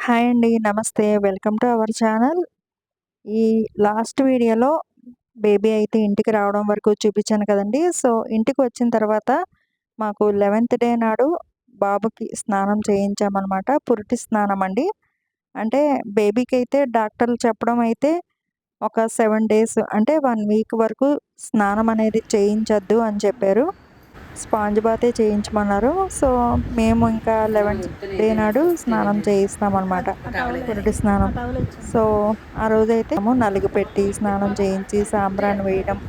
Hi అండి. నమస్తే. Welcome to our channel. ఈ లాస్ట్ వీడియోలో బేబీ అయితే ఇంటికి రావడం వరకు చూపించాను కదండీ! సో, ఇంటికి వచ్చిన తర్వాత మాకు 11థ్ డే నాడు బాబుకి స్నానం చేయించామనమాట. పురిటి స్నానం అండి. అంటే బేబీకి అయితే డాక్టర్లు చెప్పడం అయితే ఒక సెవెన్ డేస్ అంటే వన్ వీక్ వరకు స్నానం అనేది చేయించొద్దు అని చెప్పారు. స్పాంజ్ బాతే చేయించమన్నారు. సో, మేము ఇంకా 11థ్ డే నాడు స్నానం చేయిస్తామనమాట. పురిటి స్నానం. సో, ఆ రోజైతే నలుగు పెట్టి స్నానం చేయించి సాంబ్రాణి వేయడం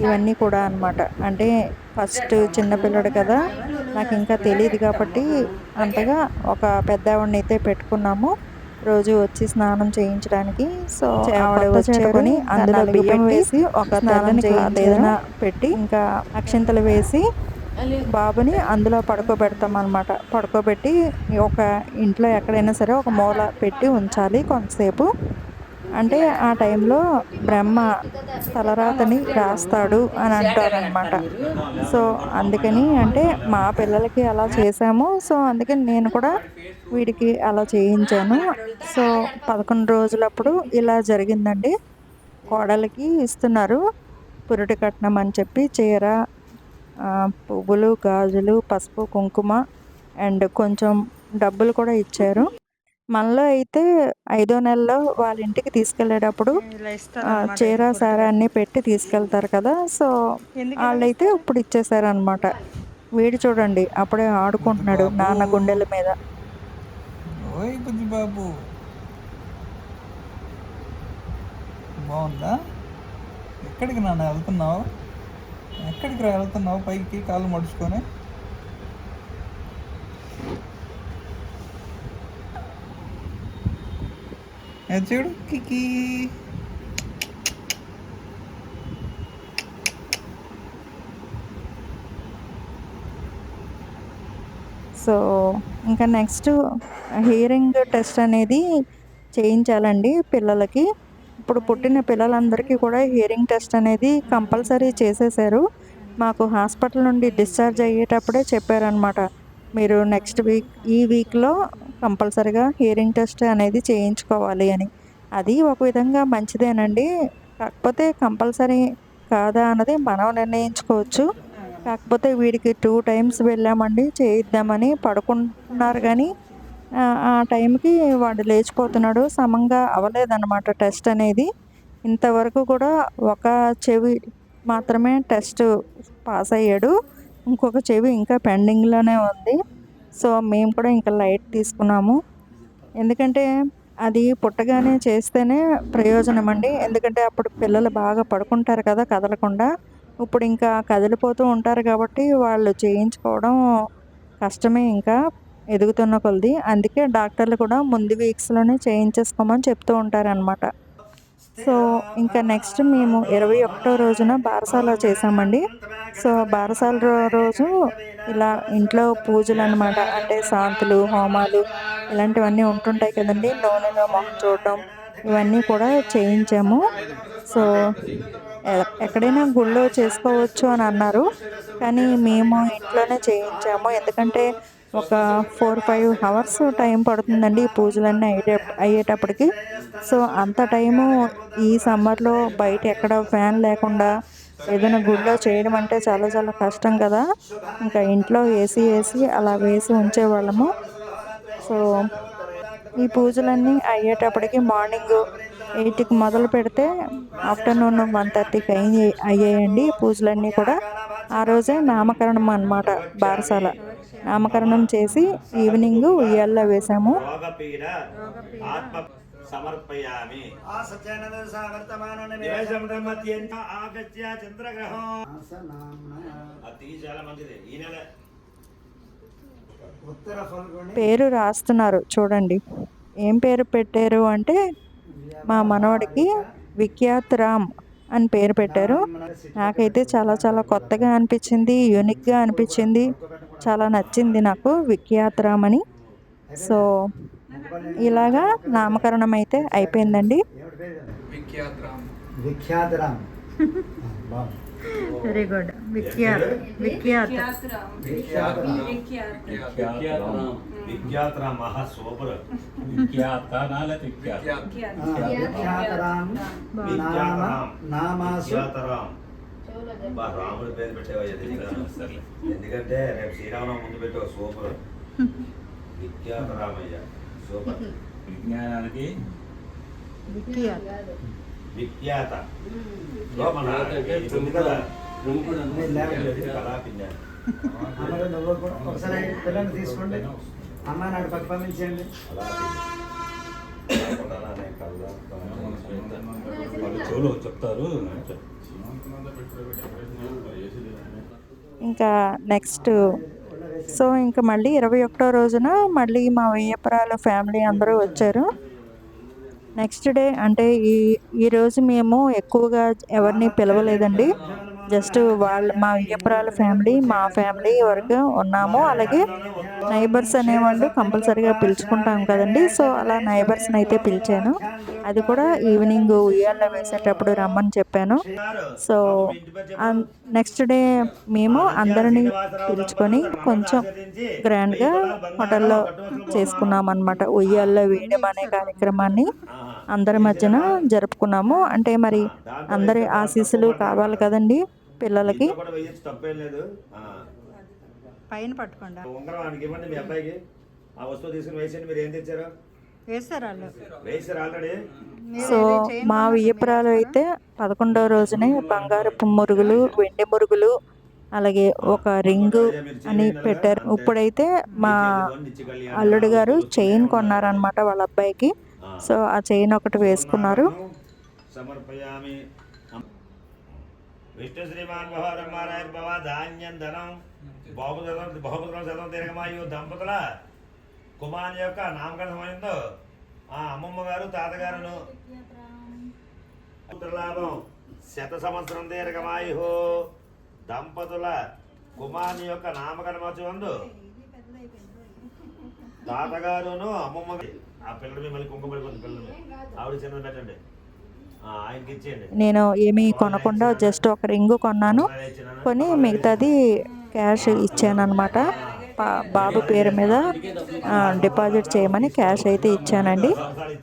ఇవన్నీ కూడా అనమాట. అంటే ఫస్ట్ చిన్న పిల్లోడు కదా! నాకింకా తెలీదు కాబట్టి అంతగా ఒక పెద్దావిడనైతే పెట్టుకున్నాము. రోజు వచ్చి స్నానం చేయించడానికి. సో, ఆవిడ వచ్చేకొని అందులో బియ్యం వేసి ఒక క్లాత్ ఏదైనా పెట్టి ఇంకా అక్షింతలు వేసి బాబుని అందులో పడుకోబెడతామనమాట. పడుకోబెట్టి ఒక ఇంట్లో ఎక్కడైనా సరే ఒక మూల పెట్టి ఉంచాలి కొంతసేపు. అంటే ఆ టైంలో బ్రహ్మ తలరాతని రాస్తాడు అని అంటారనమాట. సో, అందుకని అంటే మా పిల్లలకి అలా చేశాము. సో, అందుకని నేను కూడా వీడికి అలా చేయించాను. సో, 11 రోజులప్పుడు ఇలా జరిగిందండి. కోడలికి ఇస్తున్నారు. పురిటి కట్నం అని చెప్పి చీర, పువ్వులు, గాజులు, పసుపు, కుంకుమ అండ్ కొంచెం డబ్బులు కూడా ఇచ్చారు. మనలో అయితే ఐదో నెలలో వాళ్ళ ఇంటికి తీసుకెళ్ళేటప్పుడు చీర, సార అన్నీ పెట్టి తీసుకెళ్తారు కదా! సో, ఆళ్ళైతే ఇప్పుడు ఇచ్చేసారనమాట. వీడు చూడండి అప్పుడే ఆడుకుంటున్నాడు నాన్న గుండెల మీద. ఓయ్ బుజ్జి బాబు బాగుందా ఎక్కడికి నాన్న వెళ్తున్నావు ఎక్కడికి రా వెళ్తున్నావు? పైకి కాళ్ళు మడుచుకొని. చూడు కికి. సో, ఇంకా నెక్స్ట్ హియరింగ్ టెస్ట్ అనేది చేయించాలండి పిల్లలకి. ఇప్పుడు పుట్టిన పిల్లలందరికీ కూడా హియరింగ్ టెస్ట్ అనేది కంపల్సరీ చేసేసారు మాకు హాస్పిటల్ నుండి డిశ్చార్జ్ అయ్యేటప్పుడే చెప్పారనమాట. మీరు నెక్స్ట్ వీక్ ఈ వీక్‌లో కంపల్సరీగా హియరింగ్ టెస్ట్ అనేది చేయించుకోవాలి అని. అది ఒక విధంగా మంచిదేనండి. కాకపోతే కంపల్సరీ కాదా అన్నది మనం నిర్ణయించుకోవచ్చు. కాకపోతే వీడికి టూ టైమ్స్ వెళ్ళామండి చేయిద్దామని. పడుకుంటున్నారు కానీ ఆ టైంకి వాడు లేచిపోతున్నాడు. సమంగా అవ్వలేదన్నమాట టెస్ట్ అనేది. ఇంతవరకు కూడా ఒక చెవి మాత్రమే టెస్ట్ పాస్ అయ్యాడు. ఇంకొక చెవి ఇంకా పెండింగ్‌లోనే ఉంది. సో, మేము కూడా ఇంకా లైట్ తీసుకున్నాము. ఎందుకంటే అది పుట్టగానే చేస్తేనే ప్రయోజనం అండి ఎందుకంటే అప్పుడు పిల్లలు బాగా పడుకుంటారు కదా కదలకుండా. ఇప్పుడు ఇంకా కదిలిపోతూ ఉంటారు కాబట్టి వాళ్ళు చేయించుకోవడం కష్టమే ఇంకా ఎదుగుతున్న కొలది. అందుకే డాక్టర్లు కూడా ముందు వీక్స్‌లోనే చేయించేసుకోమని చెప్తూ ఉంటారనమాట. సో, ఇంకా నెక్స్ట్ మేము 21 రోజున బారసాల చేసామండి సో, బారసాల రోజు ఇలా ఇంట్లో పూజలు అనమాట అంటే శాంతులు, హోమాలు ఇలాంటివన్నీ ఉంటుంటాయి కదండీ! నూనెలో మొహం చూడటం ఇవన్నీ కూడా చేయించాము. సో, ఎక్కడైనా గుళ్ళో చేసుకోవచ్చు అని అన్నారు. కానీ మేము ఇంట్లోనే చేయించాము. ఎందుకంటే ఒక 4, 5 హవర్స్ టైం పడుతుందండి ఈ పూజలన్నీ అయ్యే అయ్యేటప్పటికి. సో, అంత టైము ఈ సమ్మర్‌లో బయట ఎక్కడ ఫ్యాన్ లేకుండా ఏదైనా గుడిలో చేయడం అంటే చాలా చాలా కష్టం కదా! ఇంకా ఇంట్లో ఏసీ వేసి అలా వేసి ఉంచేవాళ్ళము. సో, ఈ పూజలన్నీ అయ్యేటప్పటికి మార్నింగ్ ఎయిట్కి మొదలు పెడితే ఆఫ్టర్‌నూన్ 1:30కి అయ్యి అయ్యాయండి పూజలన్నీ కూడా. ఆ రోజే నామకరణం అనమాట బారసాల. నామకరణం చేసి ఈవినింగు ఉయ్యాల్లో వేశాము. సమర్పయామి పేరు రాస్తున్నారు చూడండి. ఏం పేరు పెట్టారు అంటే మా మనవడికి విఖ్యాత్ రామ్ అని పేరు పెట్టారు. నాకైతే చాలా చాలా కొత్తగా అనిపించింది. యూనిక్‌గా అనిపించింది. చాలా నచ్చింది నాకు విఖ్యాత్ రామ్ అని. సో, ఇలాగా నామకరణం అయితే అయిపోయిందండి. విఖ్యాత్. విఖ్యాత రామ్ వెరీ గుడ్ విఖ్యాత్ విఖ్యాత. బా రాముడి పేరు పెట్టేవా ఎందుకంటే రేపు శ్రీరామనవమి ముందు పెట్టావు సూపర్ విఖ్యాత. రామయ్య సూపర్ విజ్ఞానానికి విఖ్యాత్ ఒకసారి పిల్లల్ని తీసుకోండి. అమ్మ నాడు పక్క పంపించండి వాళ్ళు చెవులో చెప్తారు ఇంకా నెక్స్ట్ సో ఇంకా మళ్ళీ ఇరవై ఒకటో రోజున మళ్ళీ మా వెయ్యపురాల ఫ్యామిలీ అందరూ వచ్చారు. నెక్స్ట్ డే అంటే ఈ ఈరోజు మేము ఎక్కువగా ఎవరిని పిలవలేదండి. జస్ట్ వాళ్ళ మా వియ్యపురాల ఫ్యామిలీ మా ఫ్యామిలీ వరకు ఉన్నాము. అలాగే నైబర్స్ అనేవాళ్ళు కంపల్సరీగా పిలుచుకుంటాం కదండి. సో అలా నైబర్స్ని అయితే పిలిచాను. అది కూడా ఈవినింగ్ ఉయ్యాల్లో వేసేటప్పుడు రమ్మని చెప్పాను. సో నెక్స్ట్ డే మేము అందరినీ పిలుచుకొని కొంచెం గ్రాండ్గా హోటల్లో చేసుకున్నాం అనమాట ఉయ్యాల్లో వేయడం అనే కార్యక్రమాన్ని అందరి మధ్యన జరుపుకున్నాము. అంటే మరి అందరి ఆశీస్సులు కావాలి కదండి. పిల్లలకి. పైన పట్టుకోండి. ఉంగరం వాడికి ఇవ్వండి మీ అబ్బాయికి. ఆ వస్తువు తీసుకుని వేసేయండి మీరు ఏం తెచ్చారు? వేస్తారు వాళ్ళు. వేసారు ఆల్రెడీ? సో మా వియ్యపురాలు అయితే పదకొండవ రోజునే బంగారపు మురుగులు వెండి మురుగులు అలాగే ఒక రింగు అని పెట్టారు. ఇప్పుడైతే మా అల్లుడు గారు చైన్ కొన్నారనమాట వాళ్ళ అబ్బాయికి. సో ఆ చైన్ ఒకటి వేసుకున్నారు. సమర్పయామి. విష్ణు శ్రీమాన్ భవరమారాయణ భవ ధాన్యం ధనం బాహుదరం బహుపుత్రం శతం దీర్ఘమాయు దంపతుల కుమార్ యొక్క నామకరణ సమయంలో ఆ అమ్మమ్మ గారు తాతగారును. పుత్రలాభం. శత సంవత్సరం దీర్ఘమాయు దంపతుల కుమారుని యొక్క నామకరణ మర్చివందు తాతగారును అమ్మమ్మ ఆ పిల్లలు మిమ్మల్ని కుంకుమ పడిపోతుంది పిల్లలు. ఆవిడ చిన్నది పెట్టండి. నేను ఏమీ కొనకుండా జస్ట్ ఒక రింగు కొన్నాను. కొని మిగతాది క్యాష్ ఇచ్చాను అనమాట బాబు పేరు మీద డిపాజిట్ చేయమని క్యాష్ అయితే ఇచ్చానండి.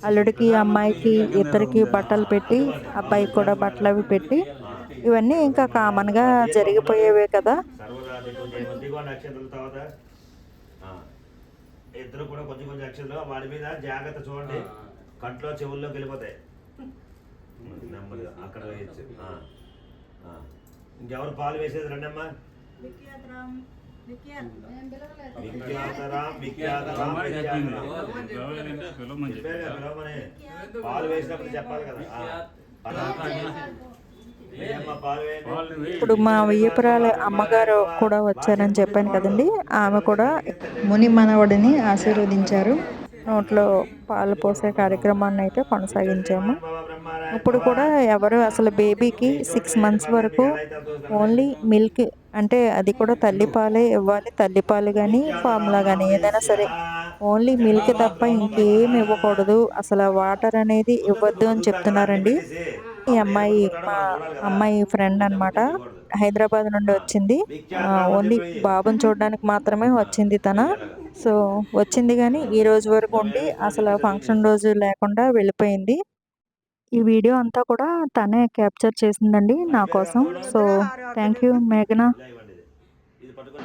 అల్లుడికి అమ్మాయికి ఇద్దరికి బట్టలు పెట్టి అబ్బాయికి కూడా బట్టలు అవి పెట్టి ఇవన్నీ ఇంకా కామన్గా జరిగిపోయేవే కదా. ఇద్దరు కూడా కొంచెం కొంచెం అక్షరాలు వాడి మీద జాగ్రత్త చూడండి. కంట్లో చెవుల్లోకి వెళ్ళిపోతాయి. అక్కడ వేయచ్చు. ఇంకెవరు పాలు వేసేది రండమ్మా. పాలు వేసినప్పుడు చెప్పాలి కదా. ఇప్పుడు మా వియ్యపురాల అమ్మగారు కూడా వచ్చారని చెప్పాను కదండి. ఆమె కూడా ముని మనవడిని ఆశీర్వదించారు. నోట్లో పాలు పోసే కార్యక్రమాన్ని అయితే కొనసాగించాము. ఇప్పుడు కూడా ఎవరు అసలు బేబీకి సిక్స్ మంత్స్ వరకు ఓన్లీ మిల్క్ అంటే అది కూడా తల్లిపాలే ఇవ్వాలి తల్లిపాలు కానీ ఫార్ములా కానీ ఏదైనా సరే. ఓన్లీ మిల్క్ తప్ప ఇంకేం ఇవ్వకూడదు. అసలు వాటర్ అనేది ఇవ్వద్దు అని చెప్తున్నారండి. ఈ అమ్మాయి మా అమ్మాయి ఫ్రెండ్ అన్నమాట. హైదరాబాద్ నుండి వచ్చింది. ఓన్లీ బాబుని చూడడానికి మాత్రమే వచ్చింది తన. సో వచ్చింది కానీ ఈ రోజు వరకు ఉండి అసలు ఫంక్షన్ రోజు లేకుండా వెళ్ళిపోయింది. ఈ వీడియో అంతా కూడా తనే క్యాప్చర్ చేసిందండి నా కోసం. సో థ్యాంక్ యూ మేఘనా.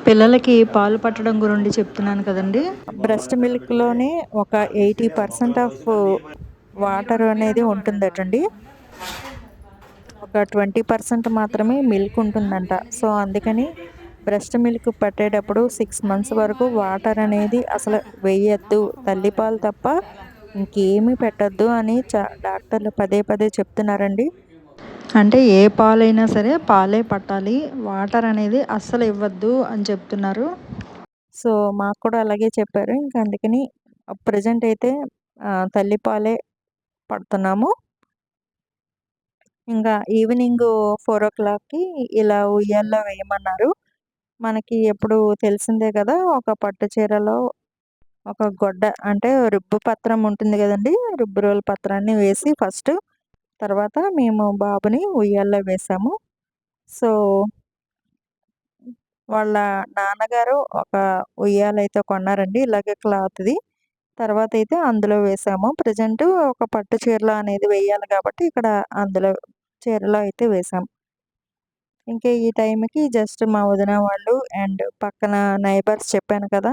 పిల్లలకి పాలు పట్టడం గురించి చెప్తున్నాను కదండి. బ్రెస్ట్ మిల్క్లోనే ఒక ఎయిటీ పర్సెంట్ ఆఫ్ వాటర్ అనేది ఉంటుందటండి. ఒక ట్వంటీ పర్సెంట్ మాత్రమే మిల్క్ ఉంటుందంట. సో అందుకని బ్రెస్ట్ మిల్క్ పట్టేటప్పుడు సిక్స్ మంత్స్ వరకు వాటర్ అనేది అసలు వేయద్దు. తల్లిపాలు తప్ప ఇంకేమీ పెట్టద్దు అని చా డాక్టర్లు పదే పదే చెప్తున్నారండి. అంటే ఏ పాలైనా సరే పాలే పట్టాలి. వాటర్ అనేది అస్సలు ఇవ్వద్దు అని చెప్తున్నారు. సో మాకు కూడా అలాగే చెప్పారు. ఇంకా అందుకని ప్రజెంట్ అయితే తల్లిపాలే పడుతున్నాము. ఇంకా ఈవినింగ్ ఫోర్ ఓ క్లాక్కి ఇలా ఉయ్యాల్లో వేయమన్నారు. మనకి ఎప్పుడు తెలిసిందే కదా ఒక పట్టు చీరలో ఒక గొడ్డ అంటే రుబ్బు పత్రం ఉంటుంది కదండి రుబ్బు రోల్ పత్రాన్ని వేసి ఫస్ట్ తర్వాత మేము బాబుని ఉయ్యాల్లో వేసాము సో వాళ్ళ నాన్నగారు ఒక ఉయ్యాలైతే కొన్నారండి ఇలాగే క్లాత్‌ది. తర్వాత అయితే అందులో వేసాము. ప్రెజెంట్ ఒక పట్టు చీరలో అనేది వేయాలి కాబట్టి ఇక్కడ అందులో చీరలో అయితే వేసాం. ఇంకా ఈ టైంకి జస్ట్ మా వదిన వాళ్ళు అండ్ పక్కన నైబర్స్ చెప్పాను కదా!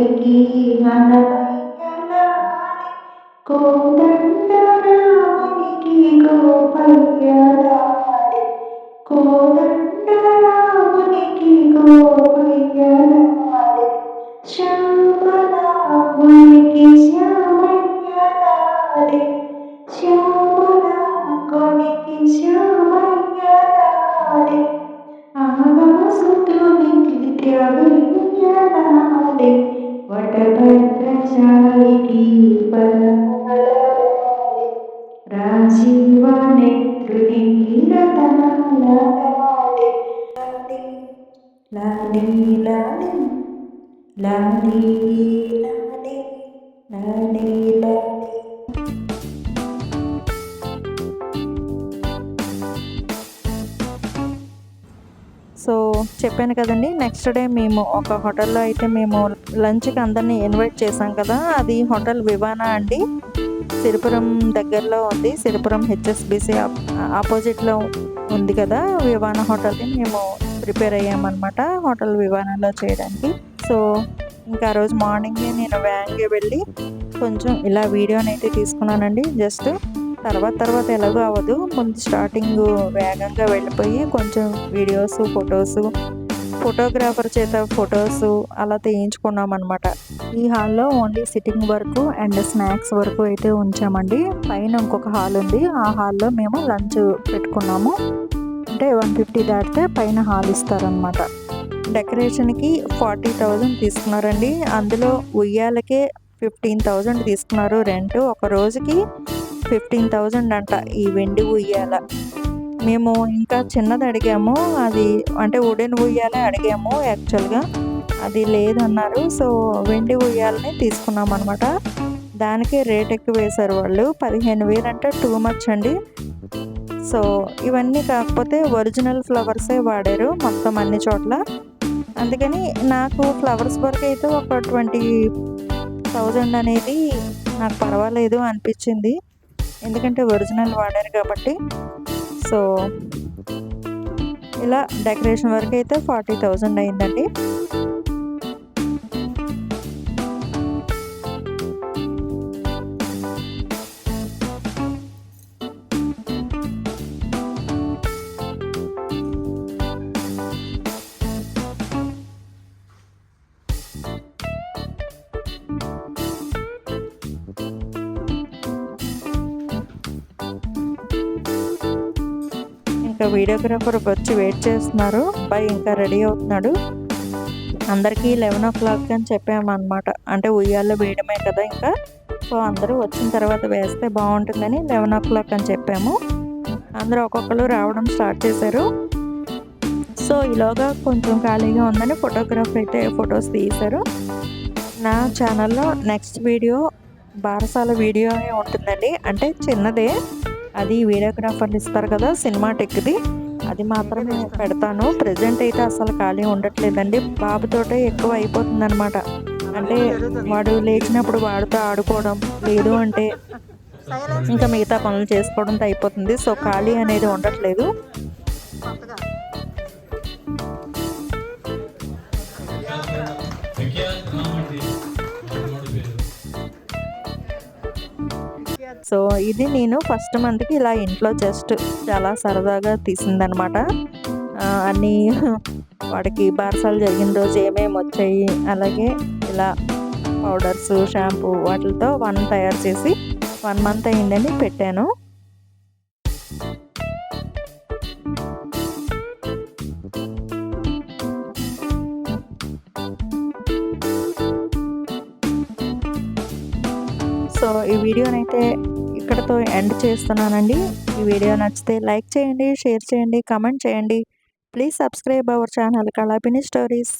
వెలిగి నడవైతలాలి కోదండరామునికి గోపయ్యలాలి కోదండరామునికి గోపయ్యలాలి శ్యామలామునికి శ్యామయ్యలాలి శ్యామలామునికి శ్యామయ్యలాలి ఆగమ సూత్రమికి త్యాగ Thank you. वटभद्रचारिणी पदमलरे राजीवने त्रिणीरतनालताले लाली लाली సో చెప్పాను కదండీ! నెక్స్ట్ డే మేము ఒక హోటల్‌లో అయితే మేము లంచ్‌కి అందరిని ఇన్వైట్ చేసాం కదా! అది హోటల్ వివానా అండి. సిరిపురం దగ్గరలో ఉంది. సిరిపురం హెచ్ఎస్బిసి ఆపోజిట్‌లో ఉంది కదా! వివానా హోటల్‌కి మేము ప్రిపేర్ అయ్యామన్నమాట. హోటల్ వివానాలో చేయడానికి. సో ఇంకా రోజు మార్నింగే నేను వ్యాన్‌కి వెళ్ళి కొంచెం ఇలా వీడియోని అయితే తీసుకున్నానండి. జస్ట్ తర్వాత తర్వాత ఎలాగో అవ్వదు. ముందు స్టార్టింగ్ వేగంగా వెళ్ళిపోయి కొంచెం వీడియోస్, ఫొటోస్ ఫోటోగ్రాఫర్ చేత ఫొటోస్ అలా తీయించుకున్నామన్నమాట. ఈ హాల్‌లో ఓన్లీ సిట్టింగ్ వరకు అండ్ స్నాక్స్ వరకు అయితే ఉంచామండి. పైన ఇంకొక హాల్ ఉంది. ఆ హాల్‌లో మేము లంచ్ పెట్టుకున్నాము. అంటే 150 దాటితే పైన హాల్ ఇస్తారనమాట. డెకరేషన్‌కి 40,000 తీసుకున్నారండి. అందులో ఉయ్యాలకే 15,000 తీసుకున్నారు రెంట్. ఒక రోజుకి 15,000 అంట ఈ వెండి ఉయ్యాల. మేము ఇంకా చిన్నది అడిగాము. అది అంటే వుడెన్ ఉయ్యాలే అడిగాము యాక్చువల్‌గా. అది లేదన్నారు. సో వెండి ఉయ్యాలనే తీసుకున్నామన్నమాట. దానికి రేట్ ఎక్కువ వేశారు వాళ్ళు. 15,000 అంటే టూ మచ్ అండి. సో ఇవన్నీ కాకపోతే ఒరిజినల్ ఫ్లవర్సే వాడారు మొత్తం అన్ని చోట్ల. అందుకని నాకు ఫ్లవర్స్ వరకైతే ఒక 20,000 అనేది నాకు పర్వాలేదు అనిపించింది. ఎందుకంటే ఒరిజినల్ వాడారు కాబట్టి. సో ఇలా డెకరేషన్ వరకు అయితే ఫార్టీ థౌజండ్ అయిందండి. వీడియోగ్రాఫర్ వచ్చి వెయిట్ చేస్తున్నారు. అబ్బాయి ఇంకా రెడీ అవుతున్నాడు. అందరికీ 11:00 అని చెప్పామన్నమాట. అంటే ఉయ్యాల్లో వేయడమే కదా ఇంకా. సో అందరూ వచ్చిన తర్వాత వేస్తే బాగుంటుందని లెవెన్ ఓ క్లాక్ అని చెప్పాము అందరూ ఒక్కొక్కరు రావడం స్టార్ట్ చేశారు సో ఈలోగా కొంచెం ఖాళీగా ఉందని ఫోటోగ్రాఫర్ అయితే ఫొటోస్ తీశారు నా ఛానల్లో నెక్స్ట్ వీడియో బారసాల వీడియో ఉంటుందండి అంటే చిన్నదే అది వీడియోగ్రాఫర్లు ఇస్తారు కదా సినిమాటిక్ది. అది మాత్రమే పెడతాను. ప్రజెంట్ అయితే అసలు ఖాళీ ఉండట్లేదండి. బాబుతోటే ఎక్కువ అయిపోతుంది అనమాట అంటే వాడు లేచినప్పుడు వాడితో ఆడుకోవడం లేదు అంటే ఇంకా మిగతా పనులు చేసుకోవడంతో అయిపోతుంది. సో ఖాళీ అనేది ఉండట్లేదు. సో ఇది నేను ఫస్ట్ మంత్కి ఇలా ఇంట్లో జస్ట్ చాలా సరదాగా తీసిందనమాట. అన్నీ వాడికి బారసాలు జరిగిన రోజు ఏమేమి వచ్చాయి అలాగే ఇలా పౌడర్స్ షాంపూ వాటితో వన్ తయారు చేసి వన్ మంత్ అయిందని పెట్టాను. సో ఈ వీడియోనైతే ఇక్కడతో ఎండ్ చేస్తున్నానండి. ఈ వీడియో నచ్చితే లైక్ చేయండి షేర్ చేయండి కమెంట్ చేయండి. Please subscribe our channel Kalapini stories.